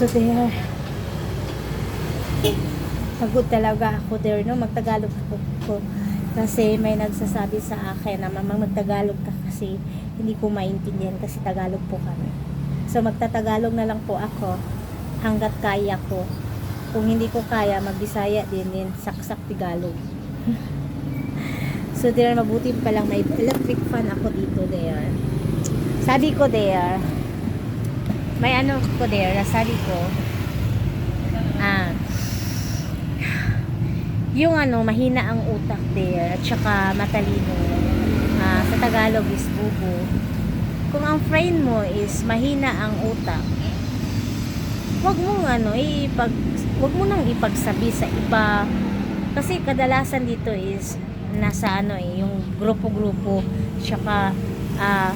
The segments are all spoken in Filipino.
So there. Pagod talaga ako there, no? Magtagalog ako ko. Kasi may nagsasabi sa akin na mamang magtagalog ka kasi hindi ko maintindihan kasi Tagalog po kami. So magtatagalog na lang po ako hanggat kaya ko. Kung hindi ko kaya, magbisaya din din, saksak Tagalog. so there, mabuti pa lang may electric fan ako dito there. Sabi ko there, may ano ko there, sabi ko, ah, yung ano, mahina ang utak there, at saka matalino. Ah, sa Tagalog is bubo. Kung ang friend mo is mahina ang utak, wag mong ano, ipag, wag mo nang ipagsabi sa iba. Kasi kadalasan dito is nasa ano eh, yung grupo-grupo, tsaka ah,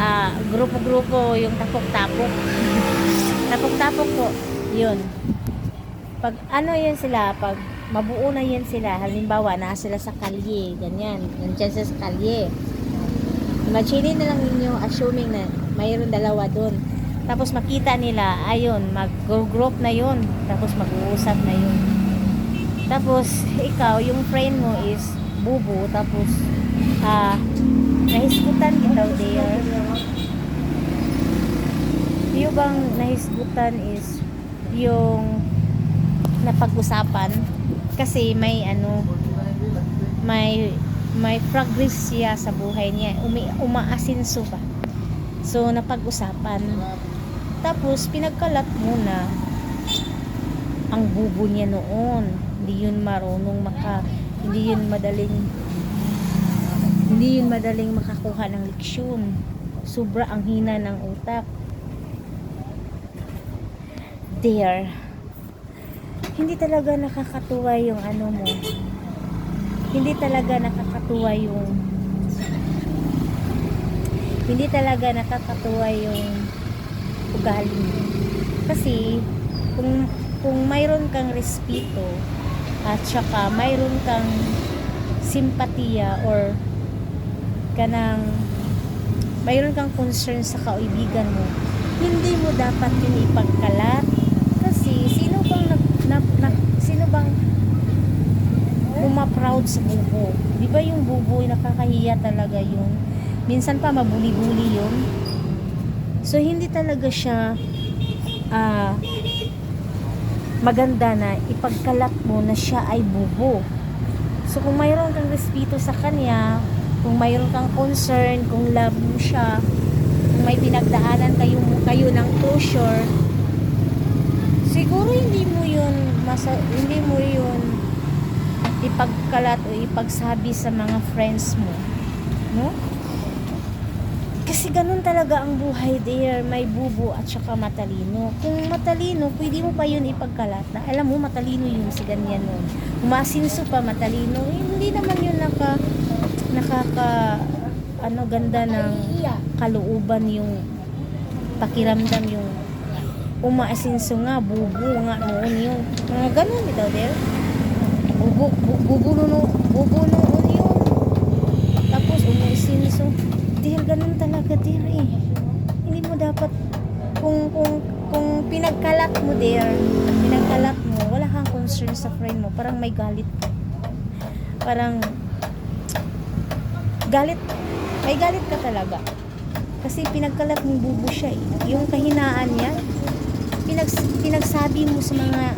ah, grupo-grupo yung tapok-tapok. tapok-tapok po, yun. Pag ano yun sila, pag mabuo na yan sila, halimbawa, na sila sa kalye, ganyan, nandiyan sila sa kalye. Imagine na lang ninyo, assuming na mayroon dalawa doon. Tapos makita nila, ayun, mag-group na yun. Tapos mag-uusap na yun. Tapos, ikaw, yung friend mo is bubo. Tapos, ah, nahisgutan kita there. Yung bang nahisgutan is yung napag-usapan kasi may ano may may progress siya sa buhay niya Umi, umaasinso ba so napag-usapan tapos pinagkalat muna ang bubo niya noon hindi yun marunong maka hindi yun madaling hindi yun madaling makakuha ng leksyon. Sobra ang hina ng utak. There hindi talaga nakakatuwa yung ano mo. Hindi talaga nakakatuwa yung hindi talaga nakakatuwa yung ugali mo. Kasi kung kung mayroon kang respeto at saka mayroon kang simpatiya or kanang mayroon kang concern sa kaibigan mo hindi mo dapat yun ipagkalat. Kasi sino bang nag, na, na, sino bang umaproud sa bubo? Di ba yung bubo nakakahiya talaga yung minsan pa mabuli-buli yun. So hindi talaga siya ah maganda na ipagkalat mo na siya ay bubo so kung mayroon kang respeto sa kanya kung mayroon kang concern kung love mo siya kung may pinagdaanan kayo, kayo ng closure siguro hindi mo yun masa, hindi mo yun ipagkalat o ipagsabi sa mga friends mo no? Kasi ganun talaga ang buhay there may bubo at saka matalino. Kung matalino pwede mo pa yun ipagkalat na alam mo matalino yun si ganyan nun. Umasinso pa matalino. Eh, hindi naman yun naka nakaka ano ganda ng kalooban yung pakiramdam yung umaasinso nga, bubo nga noon yung mga ganun bitaw there. Bubo, bu- bubo noon, mo there, pinagkalat mo, wala kang concern sa friend mo, parang may galit ka. Parang galit, may galit ka talaga. Kasi pinagkalat mo bubo siya eh. Yung kahinaan niya, pinag, pinagsabi mo sa mga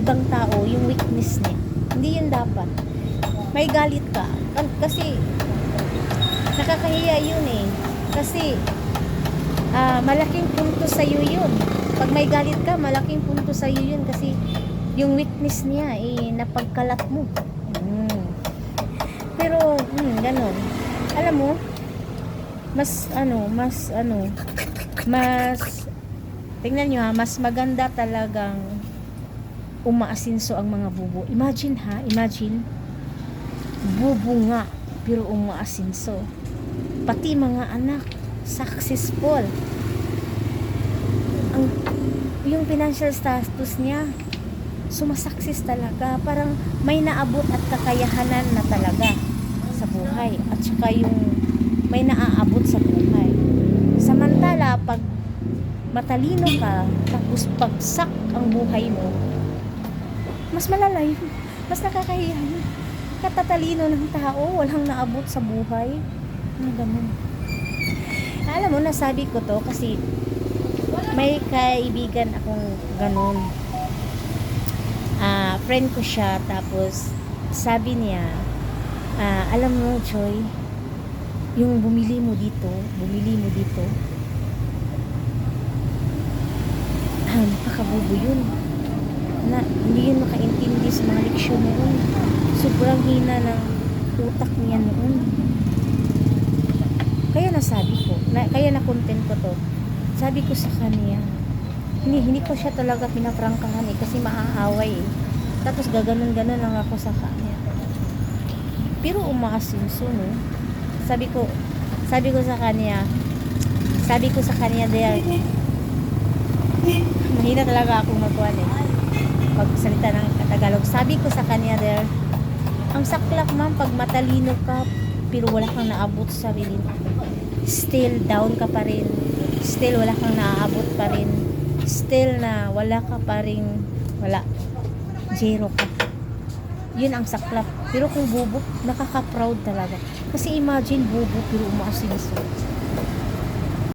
ibang tao yung weakness niya. Hindi yun dapat. May galit ka. Kasi, nakakahiya yun eh. Kasi, ah, malaking punto sa iyo yun. Pag may galit ka, malaking punto sa iyo yun. Kasi, yung weakness niya, eh, napagkalat mo. Hmm. Pero, hmm, ganun. Alam mo, mas, ano, mas, ano, mas, tingnan nyo ha, mas maganda talagang umaasinso ang mga bubo. Imagine ha, imagine, bubo nga, pero umaasinso. Pati mga anak, successful. Ang, yung financial status niya, sumasaksis talaga. Parang may naabot at kakayahanan na talaga sa buhay. At saka yung may naaabot sa buhay. Samantala, pag matalino ka, tapos pagsak ang buhay mo, mas malala yun. Mas nakakahiya. Katatalino ng tao, walang naabot sa buhay. Ano ganun. Alam mo, nasabi ko to kasi may kaibigan akong ganun. Ah, friend ko siya, tapos sabi niya, ah, alam mo, Joy, yung bumili mo dito, bumili mo dito, ah, napakabubo yun. Na, hindi yun makaintindi sa mga leksyon noon. Sobrang hina ng utak niya noon. Kaya nasabi ko, na, kaya na-content ko to. Sabi ko sa kanya, hindi, hindi ko siya talaga pinaprangkahan eh, kasi maaaway eh. Tapos gaganon-ganon lang ako sa kanya. Pero umaasinso, no? Sabi ko, sabi ko sa kanya, sabi ko sa kanya there, mahina talaga akong magkuhan eh. Magsalita ng Tagalog. Sabi ko sa kanya there, ang saklak ma'am, pag matalino ka, pero wala kang naabot sa sarili mo. Still down ka pa rin. Still wala kang naaabot pa rin. Still na wala ka pa rin, wala. Zero ka. Yun ang saklap. Pero kung bubo, nakaka-proud talaga. Kasi imagine bubo pero umaasinso.